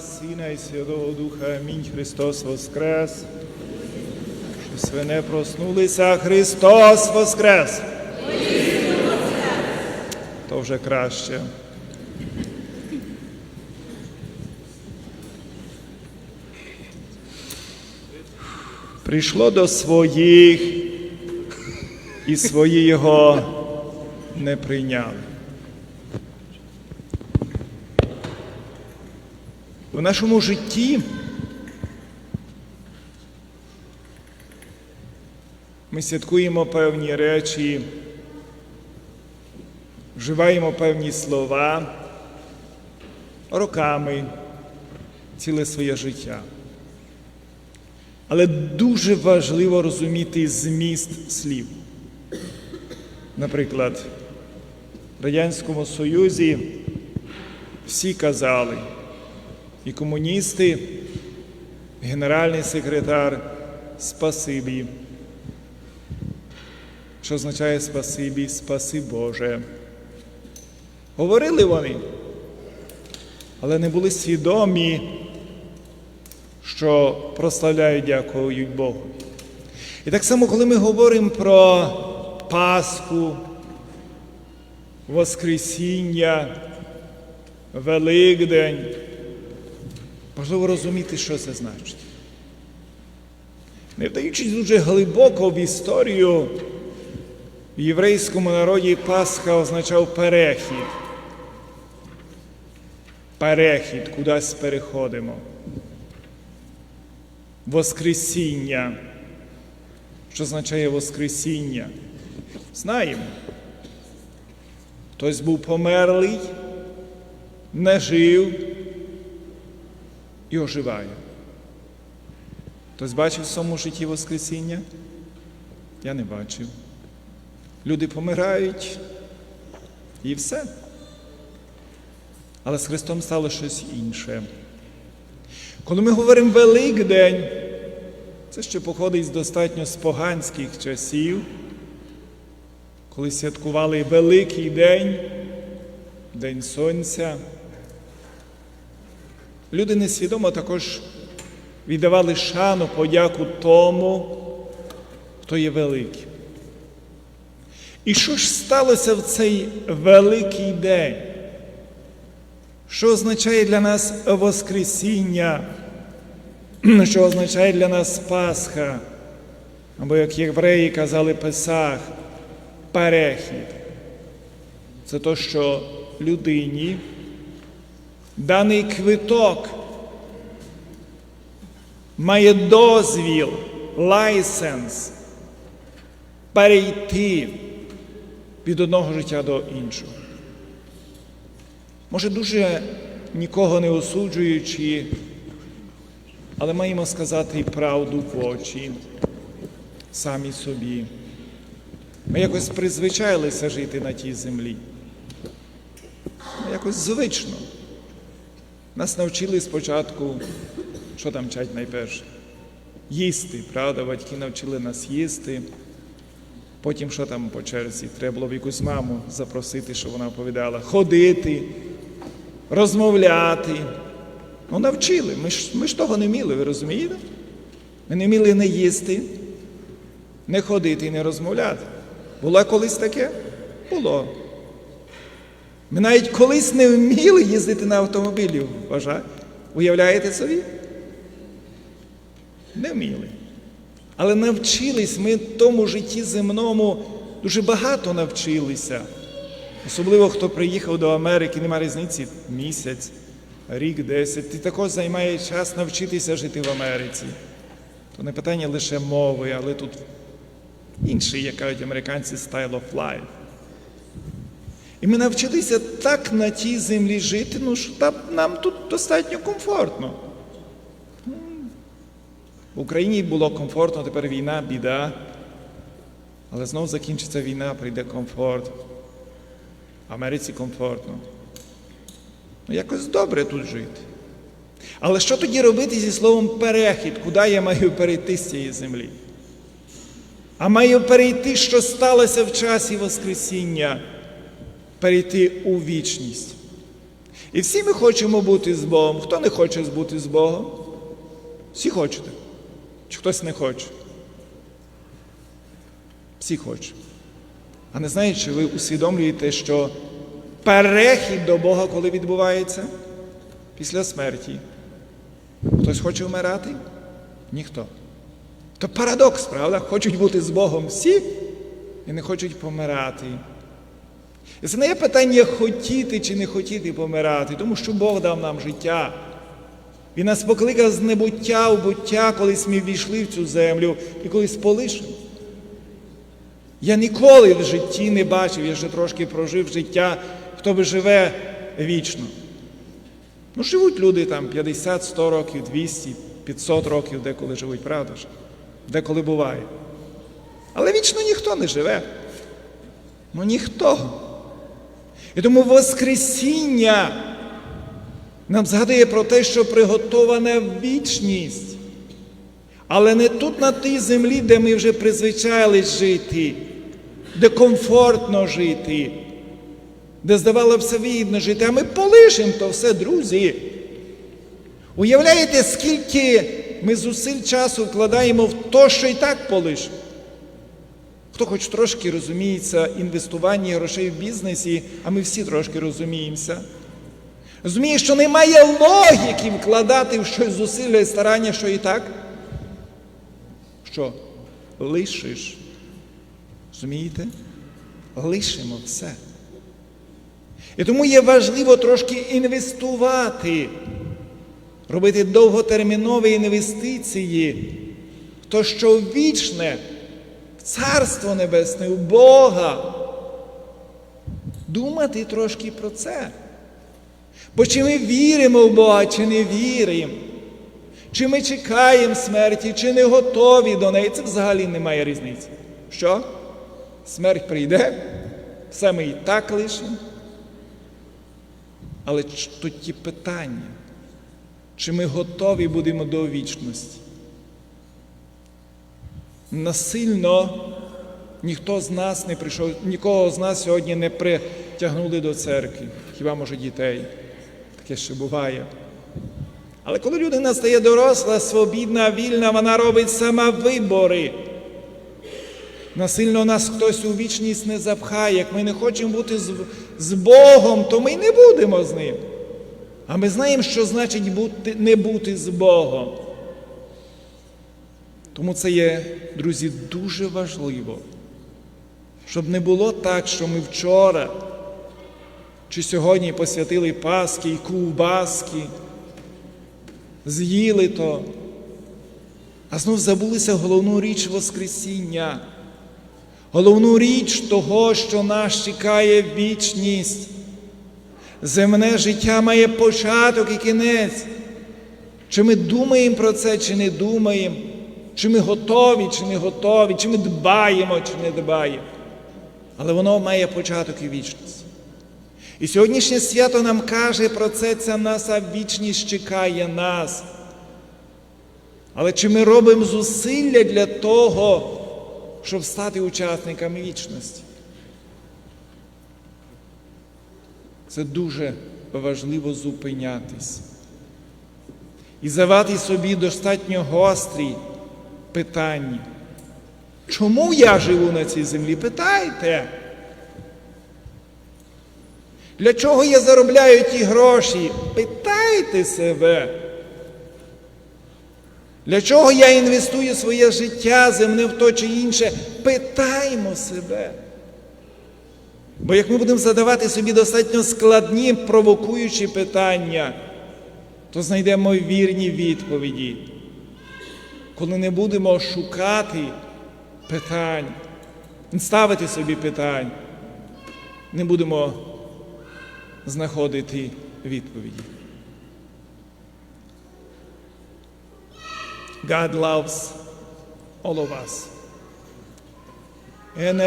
Сина і Святого Духа. Амінь. Христос Воскрес. Щось ви не проснулися. Христос Воскрес. То вже краще. Прийшло до своїх, і свої його не прийняли. В нашому житті ми святкуємо певні речі, вживаємо певні слова роками, ціле своє життя. Але дуже важливо розуміти зміст слів. Наприклад, в Радянському Союзі всі казали, і комуністи, генеральний секретар спасибі. Що означає спасибі, спаси Боже. Говорили вони, але не були свідомі, що прославляють, дякують Богу. І так само, коли ми говоримо про Пасху, Воскресіння, Великдень, важливо розуміти, що це значить. Не вдаючись дуже глибоко в історію, в єврейському народі Пасха означав перехід. Перехід, кудись переходимо. Воскресіння. Що означає Воскресіння? Знаємо. Хтось був померлий, не жив і оживає. Хтось бачив в своєму житті Воскресіння? Я не бачив. Люди помирають і все. Але з Христом стало щось інше. Коли ми говоримо Великдень, це ще походить з достатньо з поганських часів, коли святкували Великий день, День Сонця. Люди несвідомо також віддавали шану, подяку тому, хто є великий. І що ж сталося в цей великий день? Що означає для нас Воскресіння? Що означає для нас Пасха? Або, як євреї казали Песах, перехід. Це то, що людині даний квиток має дозвіл, лайсенс перейти від одного життя до іншого. Може, дуже нікого не осуджуючи, але маємо сказати правду в очі самі собі. Ми якось призвичайлися жити на тій землі. Якось звично. Нас навчили спочатку, що там вчать найперше? Їсти, правда? Батьки навчили нас їсти. Потім, що там по черзі? Треба було в якусь маму запросити, щоб вона оповідала, ходити, розмовляти. Ну, навчили. Ми ж, ми ж того не вміли, ви розумієте? Ми не вміли не їсти, не ходити і не розмовляти. Було колись таке? Було. Ми навіть колись не вміли їздити на автомобілі, вважаю. Уявляєте собі? Не вміли. Але навчились ми тому житті земному дуже багато навчилися. Особливо, хто приїхав до Америки, нема різниці місяць, рік, десять. Ти також займає час навчитися жити в Америці. То не питання лише мови, але тут інший, як кажуть американці, style of life. І ми навчилися так на тій землі жити, ну що там, нам тут достатньо комфортно. В Україні було комфортно, тепер війна, біда. Але знову закінчиться війна, прийде комфорт. В Америці комфортно. Ну, якось добре тут жити. Але що тоді робити зі словом перехід? Куди я маю перейти з цієї землі? А маю перейти, що сталося в часі Воскресіння, перейти у вічність. І всі ми хочемо бути з Богом. Хто не хоче бути з Богом? Всі хочете. Чи хтось не хоче? Всі хочуть. А не знаєте, чи ви усвідомлюєте, що перехід до Бога, коли відбувається? Після смерті. Хтось хоче вмирати? Ніхто. То парадокс, правда? Хочуть бути з Богом всі і не хочуть помирати. Це не є питання хотіти чи не хотіти помирати, тому що Бог дав нам життя. Він нас покликав з небуття в буття, колись ми ввійшли в цю землю і колись полишив. Я ніколи в житті не бачив, я ще трошки прожив життя, хто би живе вічно. Ну, живуть люди там 50, 100 років, 200, 500 років, деколи живуть, правда ж? Деколи буває. Але вічно ніхто не живе. Ну ніхто. І тому Воскресіння нам згадує про те, що приготована вічність. Але не тут, на тій землі, де ми вже призвичайлись жити, де комфортно жити, де здавалося вигідно жити, а ми полишимо то все, друзі. Уявляєте, скільки ми зусиль часу вкладаємо в то, що і так полишимо? Хто хоч трошки розуміється інвестуванні грошей в бізнесі, а ми всі трошки розуміємося. Розуміє, що немає логіки вкладати в щось зусилля і старання, що і так. Що? Лишиш. Розумієте? Лишимо все. І тому є важливо трошки інвестувати, робити довготермінові інвестиції, то що вічне, Царство Небесне, у Бога. Думати трошки про це. Бо чи ми віримо в Бога, чи не віримо, чи ми чекаємо смерті, чи не готові до неї, це взагалі немає різниці. Що? Смерть прийде, все ми і так лишимо. Але тут ті питання, чи ми готові будемо до вічності? Насильно ніхто з нас не прийшов, нікого з нас сьогодні не притягнули до церкви, хіба може дітей. Таке ще буває. Але коли людина стає доросла, свобідна, вільна, вона робить сама вибори. Насильно нас хтось у вічність не запхає. Як ми не хочемо бути з, з Богом, то ми й не будемо з ним. А ми знаємо, що значить бути, не бути з Богом. Тому це є, друзі, дуже важливо, щоб не було так, що ми вчора чи сьогодні посвятили Пасхи і ковбаски, з'їли то, а знов забулися головну річ Воскресіння, головну річ того, що нас чекає вічність. Земне життя має початок і кінець. Чи ми думаємо про це, чи не думаємо, чи ми готові, чи не готові, чи ми дбаємо, чи не дбаємо. Але воно має початок і вічність. І сьогоднішнє свято нам каже про це, ця наша вічність чекає нас. Але чи ми робимо зусилля для того, щоб стати учасниками вічності? Це дуже важливо зупинятись і завати собі достатньо гострі питання. Чому я живу на цій землі? Питайте. Для чого я заробляю ті гроші? Питайте себе. Для чого я інвестую своє життя земне в то чи інше? Питаймо себе. Бо як ми будемо задавати собі достатньо складні, провокуючі питання, то знайдемо вірні відповіді. Коли не будемо шукати питань, ставити собі питань, не будемо знаходити відповіді. God loves all of us. And uh,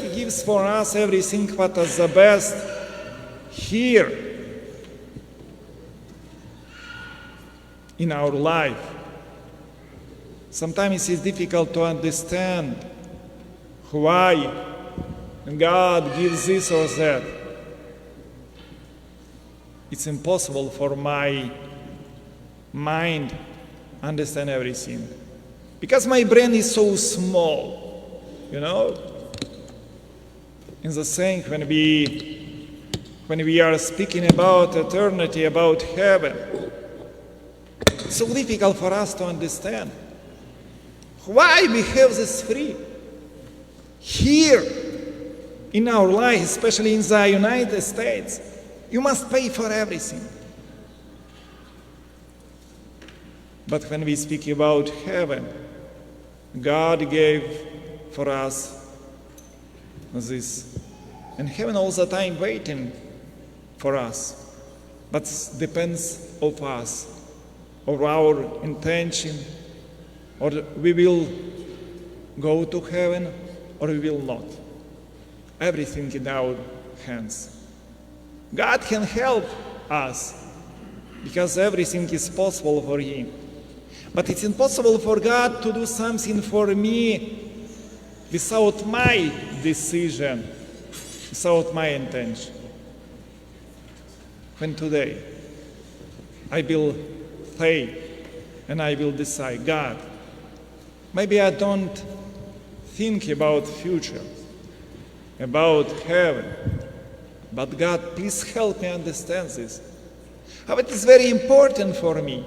He gives for us everything what is the best here in our life. Sometimes it's difficult to understand why God gives this or that. it's impossible for my mind understand everything. Because my brain is so small you know? In the saying when we when we are speaking about eternity about heaven it's so difficult for us to understand why? We have this free. Here in our life especially in the united states you must pay for everything. But when we speak about heaven god gave for us this. And heaven all the time waiting for us. But depends of us of our intention or we will go to heaven or we will not. Everything in our hands. God can help us because everything is possible for him. But it's impossible for god to do something for me without my decision, without my intention. When today I will pay and I will decide, God, maybe I don't think about future, about heaven, but God, please help me understand this. How it is very important for me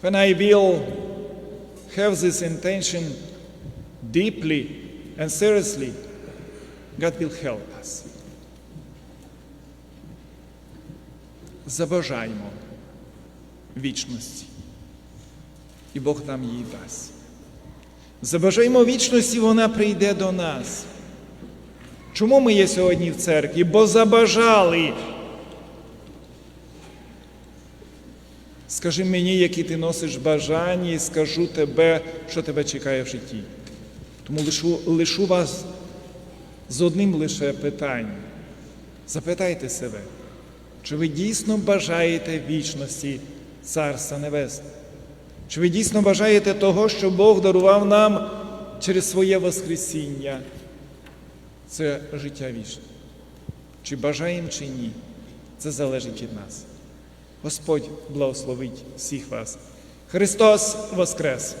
when I will have this intention deeply and seriously, God will help us. Забажаємо вічності, І Бог нам її дасть. Забажаємо вічності, вона прийде до нас. Чому ми є сьогодні в церкві? Бо забажали. Скажи мені, які ти носиш бажання, і скажу тебе, що тебе чекає в житті. Тому лишу, лишу вас з одним лише питанням. Запитайте себе, чи ви дійсно бажаєте вічності Царства Небесного? Чи ви дійсно бажаєте того, що Бог дарував нам через своє Воскресіння? Це життя вічне. Чи бажаємо, чи ні? Це залежить від нас. Господь благословить всіх вас. Христос Воскрес!